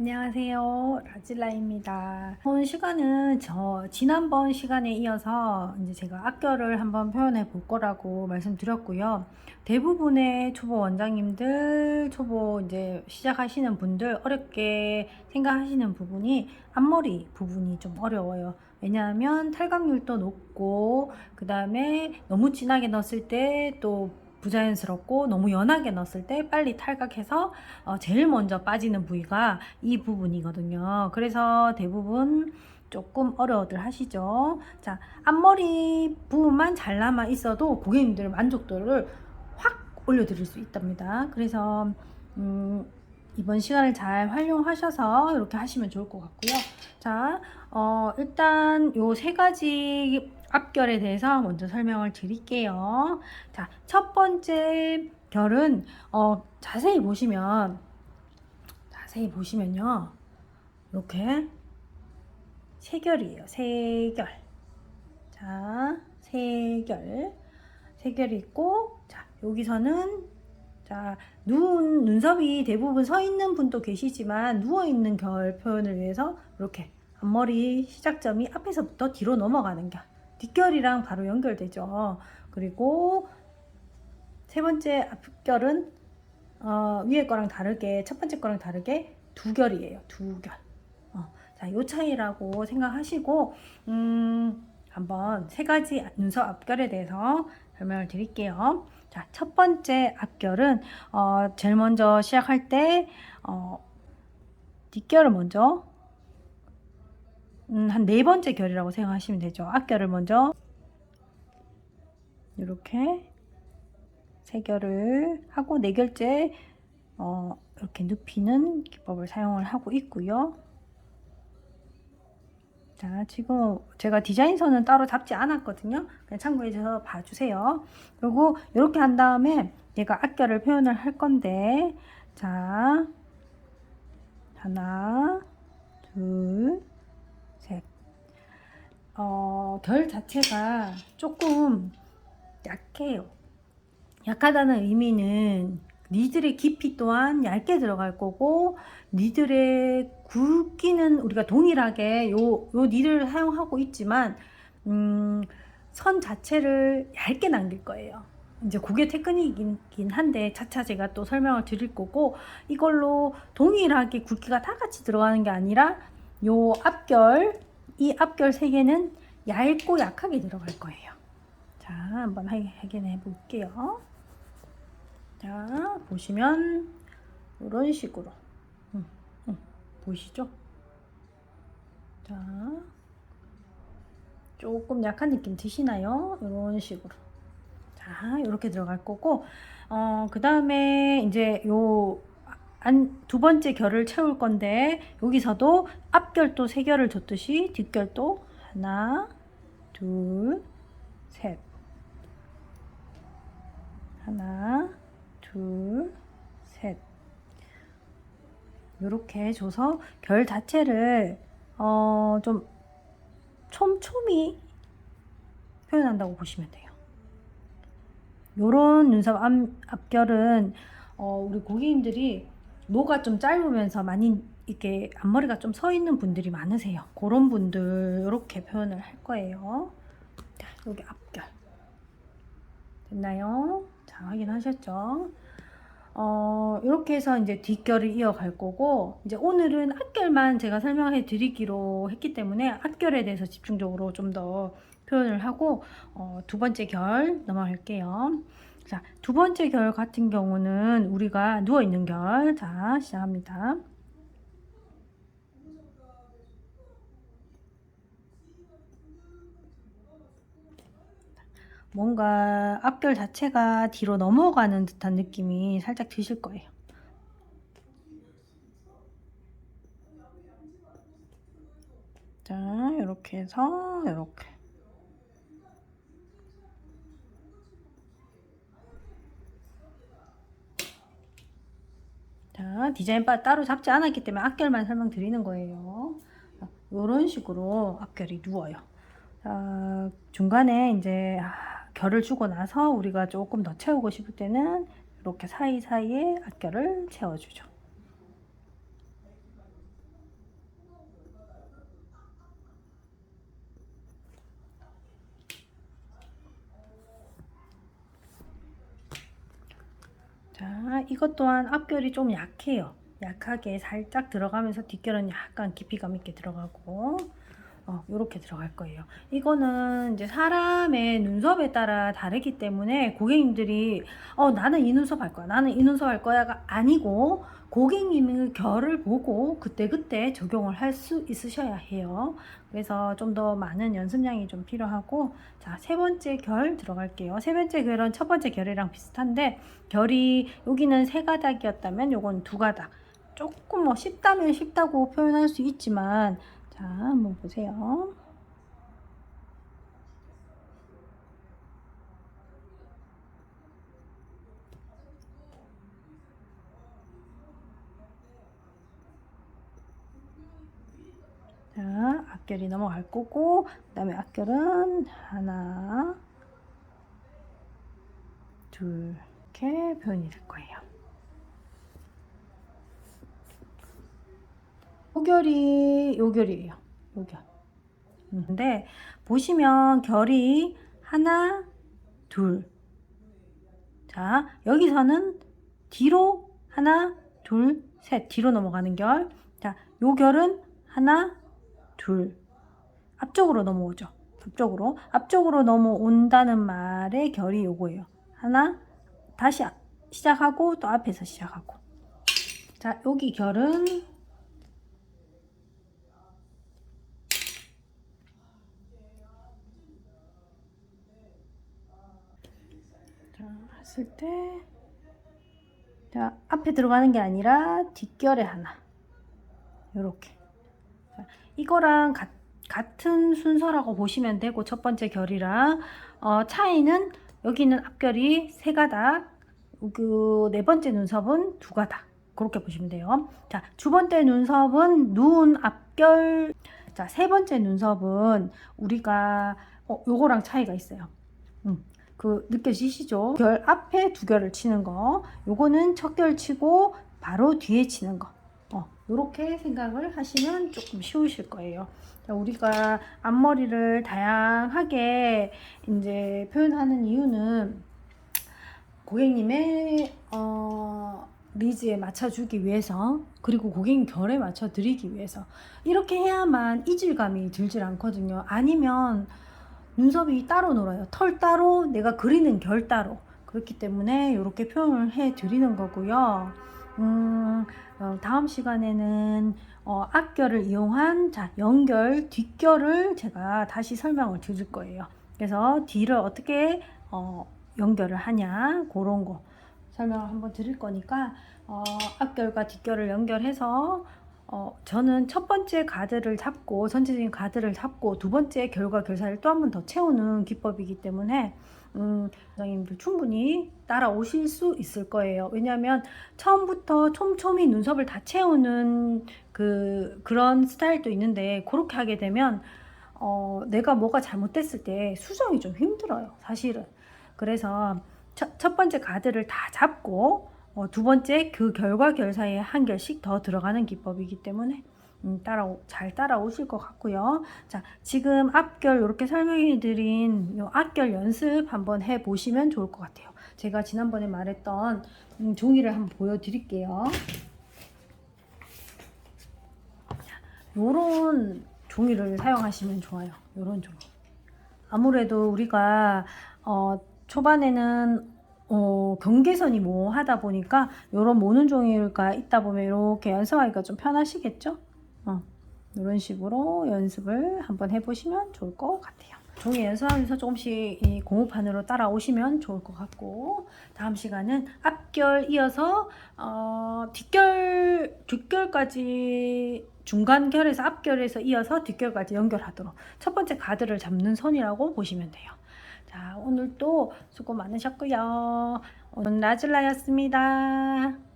안녕하세요. 라질라입니다. 오늘 시간은 저 지난번 시간에 이어서 이제 제가 악결을 한번 표현해 볼 거라고 말씀드렸고요. 대부분의 초보 원장님들, 초보 이제 시작하시는 분들 어렵게 생각하시는 부분이 앞머리 부분이 좀 어려워요. 왜냐하면 탈각률도 높고 그 다음에 너무 진하게 넣었을 때또 부자연스럽고 너무 연하게 넣었을 때 빨리 탈각해서 어, 제일 먼저 빠지는 부위가 이 부분이거든요. 그래서 대부분 조금 어려워들 하시죠. 자, 앞머리 부분만 잘 남아 있어도 고객님들 만족도를 확 올려드릴 수 있답니다. 그래서 음, 이번 시간을 잘 활용하셔서 이렇게 하시면 좋을 것 같고요. 자, 어, 일단 요 세 가지 앞결에 대해서 먼저 설명을 드릴게요. 자, 첫 번째 결은 어, 자세히 보시면 자세히 보시면요. 이렇게 세 결이에요. 세 결. 자, 세 결. 세 결이 있고 자, 여기서는 자, 눈 눈썹이 대부분 서 있는 분도 계시지만 누워 있는 결 표현을 위해서 이렇게 앞머리 시작점이 앞에서부터 뒤로 넘어가는 결. 뒷결이랑 바로 연결되죠. 그리고 세 번째 앞결은 어, 위에 거랑 다르게 첫 번째 거랑 다르게 두 결이에요. 두 결. 어, 자, 요 차이라고 생각하시고 음, 한번 세 가지 눈썹 앞결에 대해서 설명을 드릴게요. 자, 첫 번째 앞결은 어, 제일 먼저 시작할 때 어, 뒷결을 먼저 음, 한 네 번째 결이라고 생각하시면 되죠. 앞결을 먼저 이렇게 세 결을 하고 네 결째 어, 이렇게 눕히는 기법을 사용을 하고 있고요. 자, 지금 제가 디자인선은 따로 잡지 않았거든요. 그냥 참고해 주셔서 봐주세요. 그리고 이렇게 한 다음에 얘가 앞결을 표현을 할 건데, 자, 하나, 둘, 셋. 어, 결 자체가 조금 약해요. 약하다는 의미는 니들의 깊이 또한 얇게 들어갈 거고 니들의 굵기는 우리가 동일하게 요, 요 니를 사용하고 있지만 음, 선 자체를 얇게 남길 거예요. 이제 그게 테크닉이긴 한데 차차 제가 또 설명을 드릴 거고 이걸로 동일하게 굵기가 다 같이 들어가는 게 아니라 요 앞결 이 앞결 세 개는 얇고 약하게 들어갈 거예요. 자, 한번 확인해 볼게요. 자, 보시면 이런 식으로 음, 음, 보이시죠? 자, 조금 약한 느낌 드시나요? 이런 식으로. 자, 이렇게 들어갈 거고, 어, 그 다음에 이제 요, 안, 두 번째 결을 채울 건데, 여기서도 앞결도 세 결을 줬듯이 뒷결도 하나, 둘, 셋. 하나, 둘, 셋. 이렇게 줘서 결 자체를 어, 좀 촘촘히 표현한다고 보시면 돼요. 요런 눈썹 앞, 앞결은 어, 우리 고객님들이 노가 좀 짧으면서 많이 이렇게 앞머리가 좀 서 있는 분들이 많으세요. 그런 분들 이렇게 표현을 할 거예요. 자, 여기 앞결 됐나요? 자, 확인하셨죠? 어, 이렇게 해서 이제 뒷결을 이어갈 거고, 이제 오늘은 앞결만 제가 설명해 드리기로 했기 때문에 앞결에 대해서 집중적으로 좀 더 표현을 하고, 어, 두 번째 결 넘어갈게요. 자, 두 번째 결 같은 경우는 우리가 누워 있는 결. 자, 시작합니다. 뭔가 앞결 자체가 뒤로 넘어가는 듯한 느낌이 살짝 드실 거예요. 자, 이렇게 해서 이렇게. 자, 디자인 바 따로 잡지 않았기 때문에 앞결만 설명드리는 거예요. 이런 식으로 앞결이 누워요. 자, 중간에 이제 결을 주고 나서 우리가 조금 더 채우고 싶을 때는 이렇게 사이사이에 앞결을 채워주죠. 자, 이것 또한 앞결이 좀 약해요. 약하게 살짝 들어가면서 뒷결은 약간 깊이감 있게 들어가고 어, 요렇게 들어갈 거예요. 이거는 이제 사람의 눈썹에 따라 다르기 때문에 고객님들이 어, 나는 이 눈썹 할 거야. 나는 이 눈썹 할 거야가 아니고 고객님의 결을 보고 그때그때 적용을 할 수 있으셔야 해요. 그래서 좀 더 많은 연습량이 좀 필요하고 자, 세 번째 결 들어갈게요. 세 번째 결은 첫 번째 결이랑 비슷한데 결이 여기는 세 가닥이었다면 요건 두 가닥. 조금 뭐 쉽다면 쉽다고 표현할 수 있지만 자, 한번 보세요. 자, 앞결이 넘어갈 거고, 그 다음에 앞결은 하나, 둘, 이렇게 표현이 될 거예요. 요결이 요결이에요. 요결. 음, 근데 보시면 결이 하나, 둘. 자, 여기서는 뒤로 하나, 둘, 셋. 뒤로 넘어가는 결. 자, 요 결은 하나, 둘. 앞쪽으로 넘어오죠. 앞쪽으로. 앞쪽으로 넘어온다는 말의 결이 요거예요. 하나, 다시 시작하고 또 앞에서 시작하고. 자, 여기 결은 자, 했을 때, 자, 앞에 들어가는 게 아니라 뒷결에 하나. 요렇게. 자, 이거랑 같, 같은 순서라고 보시면 되고, 첫 번째 결이랑, 어, 차이는 여기는 앞결이 세 가닥, 그 네 번째 눈썹은 두 가닥. 그렇게 보시면 돼요. 자, 두 번째 눈썹은 눈 앞결. 자, 세 번째 눈썹은 우리가, 어, 요거랑 차이가 있어요. 음. 그 느껴지시죠? 결 앞에 두 결을 치는 거. 요거는 첫 결 치고 바로 뒤에 치는 거. 어, 요렇게 생각을 하시면 조금 쉬우실 거예요. 자, 우리가 앞머리를 다양하게 이제 표현하는 이유는 고객님의 어, 니즈에 맞춰주기 위해서 그리고 고객님 결에 맞춰 드리기 위해서 이렇게 해야만 이질감이 들질 않거든요. 아니면 눈썹이 따로 놀아요. 털 따로, 내가 그리는 결 따로. 그렇기 때문에 이렇게 표현을 해 드리는 거고요. 음, 어, 다음 시간에는 어, 앞결을 이용한 자, 연결, 뒷결을 제가 다시 설명을 드릴 거예요. 그래서 뒤를 어떻게 어, 연결을 하냐, 그런 거 설명을 한번 드릴 거니까 어, 앞결과 뒷결을 연결해서 어, 저는 첫 번째 가드를 잡고 전체적인 가드를 잡고 두 번째 결과 결사를 또 한 번 더 채우는 기법이기 때문에 음, 원장님들 충분히 따라오실 수 있을 거예요. 왜냐하면 처음부터 촘촘히 눈썹을 다 채우는 그 그런 스타일도 있는데 그렇게 하게 되면 어, 내가 뭐가 잘못됐을 때 수정이 좀 힘들어요. 사실은. 그래서 첫, 첫 번째 가드를 다 잡고 어, 두 번째 그 결과 결사에 한 결씩 더 들어가는 기법이기 때문에 음, 따라 잘 따라오실 것 같고요. 자, 지금 앞결 이렇게 설명해 드린 요 앞결 연습 한번 해 보시면 좋을 것 같아요. 제가 지난번에 말했던 음, 종이를 한번 보여 드릴게요. 요런 종이를 사용하시면 좋아요. 요런 종이. 아무래도 우리가 어, 초반에는 어, 경계선이 모호하다 보니까 이런 모는 종이가 있다 보면 이렇게 연습하기가 좀 편하시겠죠? 어, 이런 식으로 연습을 한번 해보시면 좋을 것 같아요. 종이 연습하면서 조금씩 이 공업판으로 따라오시면 좋을 것 같고 다음 시간은 앞결 이어서 어, 뒷결 뒷결까지 중간 결에서 앞결에서 이어서 뒷결까지 연결하도록 첫 번째 가드를 잡는 선이라고 보시면 돼요. 자, 오늘도 수고 많으셨고요. 오늘 라즐라였습니다.